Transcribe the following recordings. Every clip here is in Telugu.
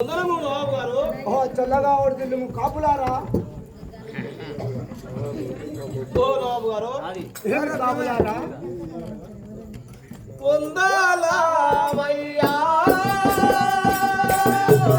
వందనము నవాబు గారు. ఓ చల్లగా ఓడుతుంది కాపులారా? ఓ నవాబు గారు కాపులారా? పొందాలవయ్యా మా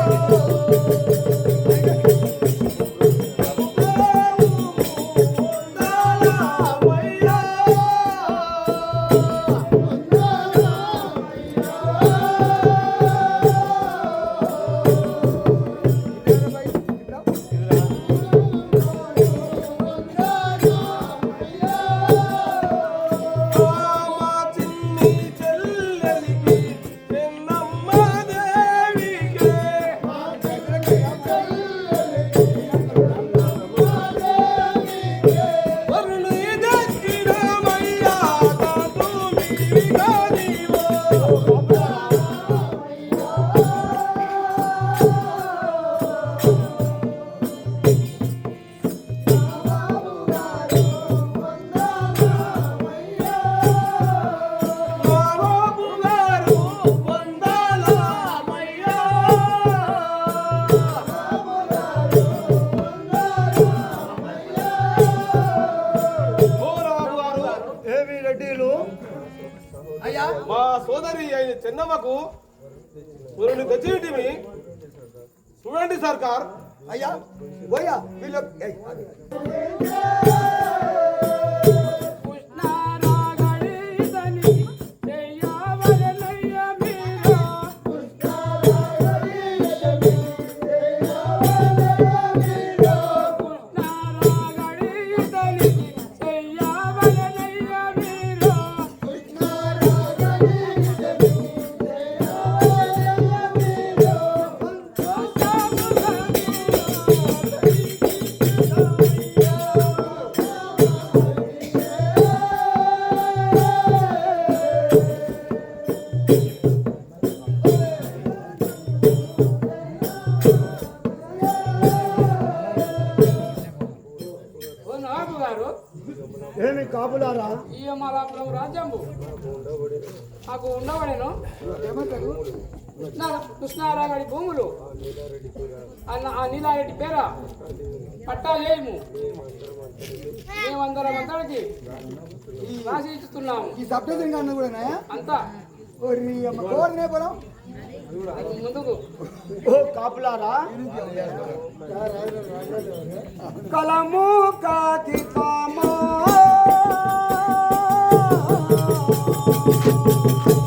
రెడ్డిలు అయ్యా. మా సోదరి అయిన చెన్నమ్మకు పురుని తెచ్చిటిమి చూడండి సర్కార్. అయ్యా. పోయా వీళ్ళు కాపులారా ఈ అమలాపురం రాజ్యంబు. మాకు ఉండవడేను కృష్ణ కృష్ణారాగడి భూములు. అన్న ఆ నీలారెడ్డి పేర పట్టా చేయము మేమందరం అందరికి రాసి ఇస్తున్నాము ఈ సప్తసింగ్ అన్న కూడా అంతా. కాపులారా? కలము కాకితామా ఇదులే Thank you.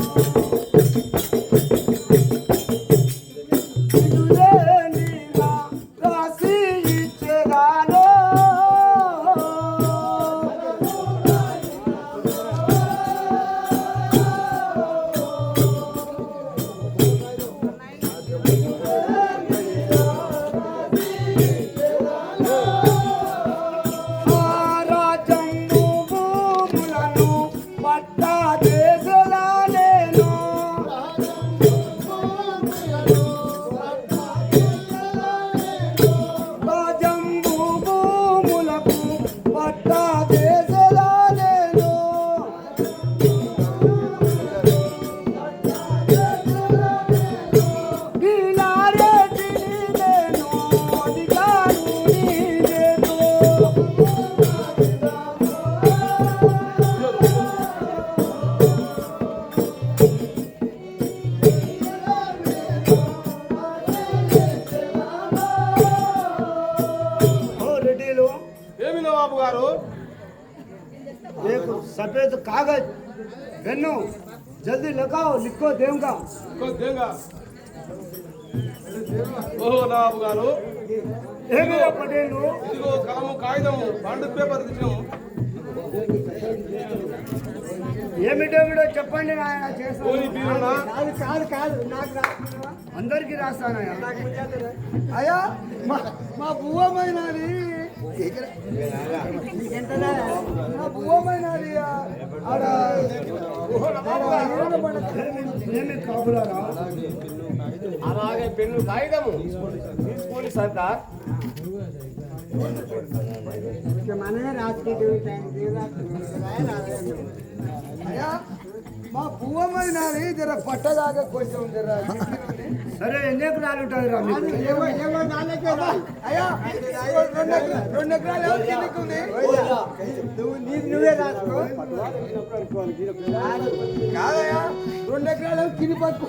ఏమి నవాబు గారు एक सफेद कागज पेनो जल्दी लगाओ लिखो देऊंगा కొద్దిగా ఓహో నవాబు గారు ఏ मेरा पटेल ఇదిగో కలము కాగితము బండు పేపర్ తెచ్చాము ఏమిటేమిటో చెప్పండి నాయన చేస్తాను ఓని బీరునా? కాదు కాదు కాదు నాకు రా అందరికి రాస్తానయ్యా అయ్యా మా మా బువ్వమైనది మా బువ్వమైనది ఆడ ఏమి కాపులారా అలాగే పెన్ను కాగితము తీసుకోండి సర్దార్ మనమే రాసుకుంటే అయ్యా మా పువ్వమైనది జర పట్టదాకా కొంచెం జర సరే ఎన్ని ఎకరాలు ఉంటుంది రా నువ్వే రాసుకో. కాదయ్యా రెండు ఎకరాలు పట్టుకో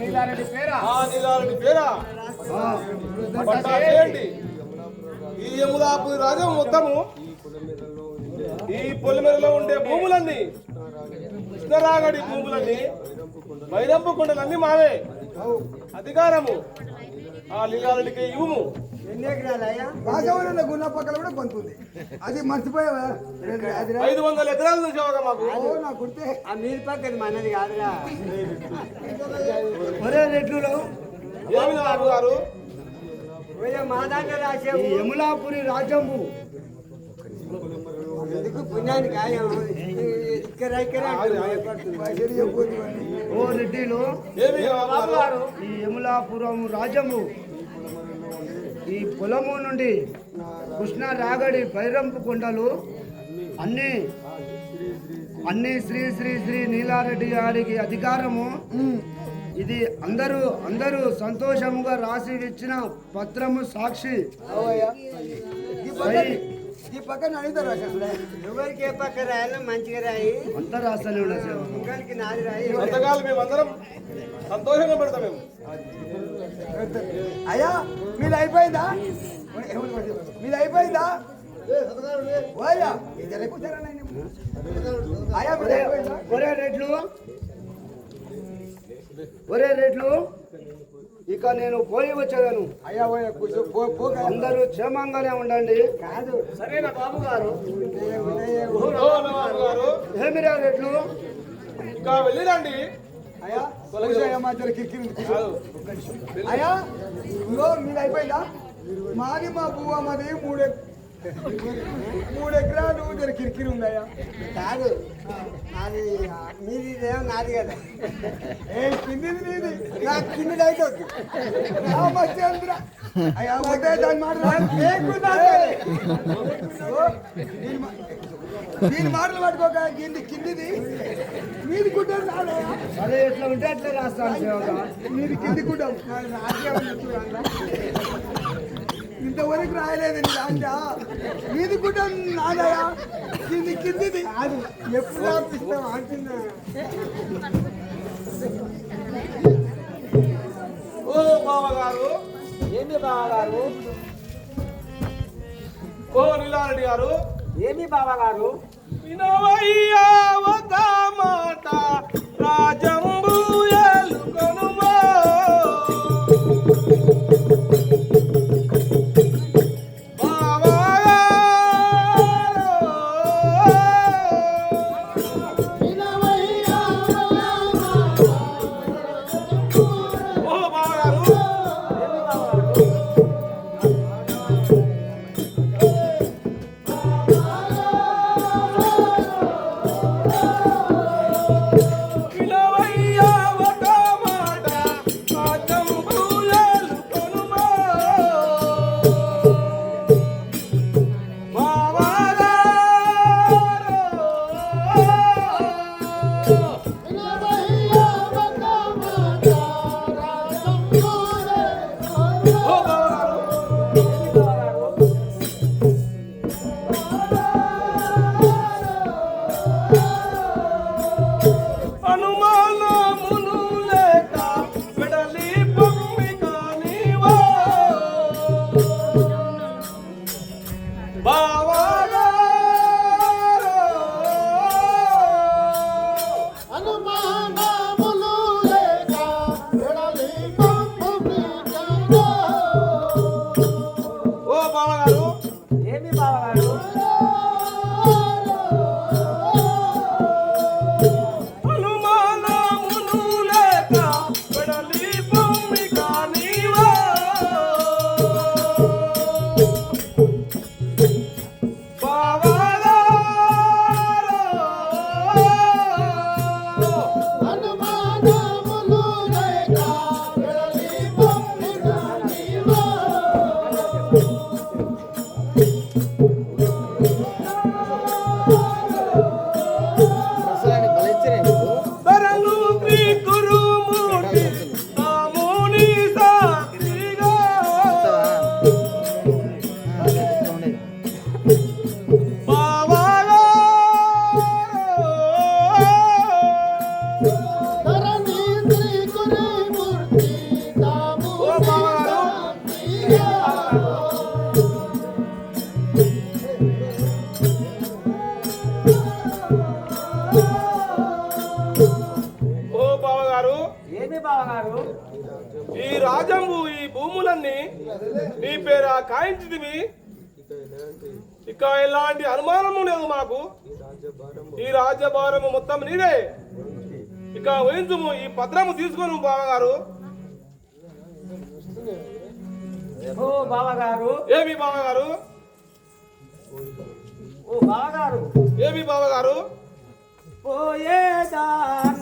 నీలారెడ్డి పేరా? నీలారెడ్డి పేరా చేయండి. ఈ యముదాపు రాజ్యం మొత్తము పొలిమేరలో ఉండే భూములన్నీ కృష్ణరాగడి భూములన్నీ మైరంపు కొండలన్నీ మావే. అధికారము. ఆ లీలారెడ్డికి ఇవ్వము. వాతావరణ గున్న పక్కన కూడా పంతుంది అది మర్చిపోయావా? ఐదు వందల ఎకరాలు చూసావుగా మాకు. ఓ, నా గుర్తే. ఆ నీరు పక్కన మనది కాదురా. ఒరే రెడ్లు ఏమి నవాబు గారు? మా దాంట్లో రాసే యములాపురి రాజంబు. ఎందుకు పుణ్యానికి ఇక్కడ ఇక్కడ ఓ రెడ్డిలు ఈ యములాపురం రాజము ఈ పొలము నుండి కృష్ణ రాగడి బైరంపు కొండలు అన్ని అన్ని శ్రీ శ్రీ శ్రీ నీలారెడ్డి గారికి అధికారము. ఇది అందరూ అందరూ సంతోషముగా రాసి ఇచ్చిన పత్రము సాక్షి. ఈ పక్కన అడుగుతారు అసలు ఎవరికి ఏ పక్క రాయాలో మంచిగా రాయి. అంతా రాస్తానే ముఖానికి నాది రాయి. సంతకాలు మేమందరం సంతోషంగా పెడతాం మేము. అయ్యా మీది అయిపోయిందా? మీది అయిపోయిందా? ఒరే రేట్లు. ఒరే రేట్లు. ఇక నేను పోయి వచ్చేదాను అయ్యా అందరూ క్షేమంగానే ఉండండి. కాదు. సరేనా బాబు గారు? ఏమిరా రేట్లు ఇంకా వెళ్ళిరండి. అయ్యా అయ్యా మీది అయిపోయిందా? మాది మా పువ్వ మాది మూడు మూడు ఎకరాలు జర కిరికిరి అయ్యా కాదు. నాది మీది నాది కదా. ఏ కిందిది నీది? నా కిందిది అయితే వద్దు. రామచంద్ర. అయ్యా ఒకటే దాని మాట దీని మాటలు పట్టుకోక కింది కిందిది. మీది గుడ్డ సరే ఎట్లా ఉంటే అట్లా రాస్తాను మీరు కింది చూడండి ఇంతవరకు రాయలేదు మీది కూడా నాదయా? కింది కిందిది. ఎప్పుడు రాపిస్తాం అంటున్నా ఓ బావగారు ఏమి బావగారు? ఓ నీలారెడ్డి గారు ఏమి బావగారు? వినవయ్యా ఒక మాట రాజంబు కాయించింది ఇక ఎలాంటి అనుమానము లేదు మాకు. ఈ రాజ్యభారము మొత్తం నీదే. ఇక వహించుము ఈ పత్రము తీసుకొని బావగారు. ఓ బావగారు. ఏమి బావగారు? ఓ బావగారు. ఏమి బావగారు? పోయేదానయ్యా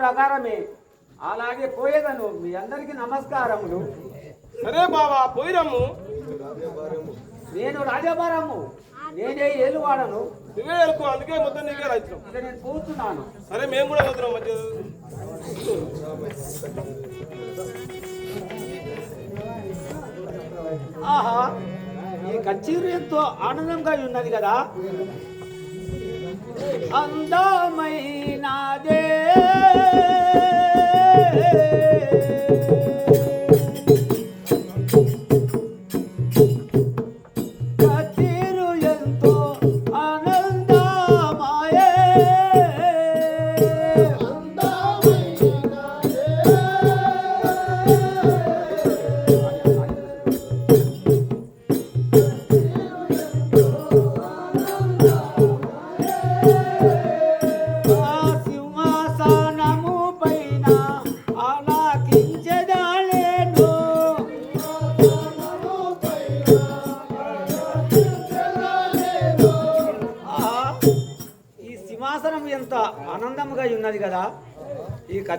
ప్రకారమే. అలాగే పోయేదను. మీ అందరికీ నమస్కారములు. సరే బావా పోయిరమ్ము. నేను రాజభారము. నేనే ఏలువాడను. నువ్వే ఎరుకు అందుకే మొత్తం నీకే రాజ్యం ఇక నేను కూర్చున్నాను. సరే మేము కూడా పోతున్నాం మధ్య ఆహా ఈ కచ్చీరు ఎంతో ఆనందంగా ఉన్నది కదా. అందమైనదే. Hey!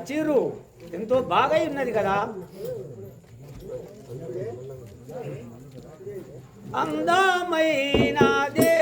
చీరు ఎంతో బాగా ఉన్నది కదా. అందమైనదే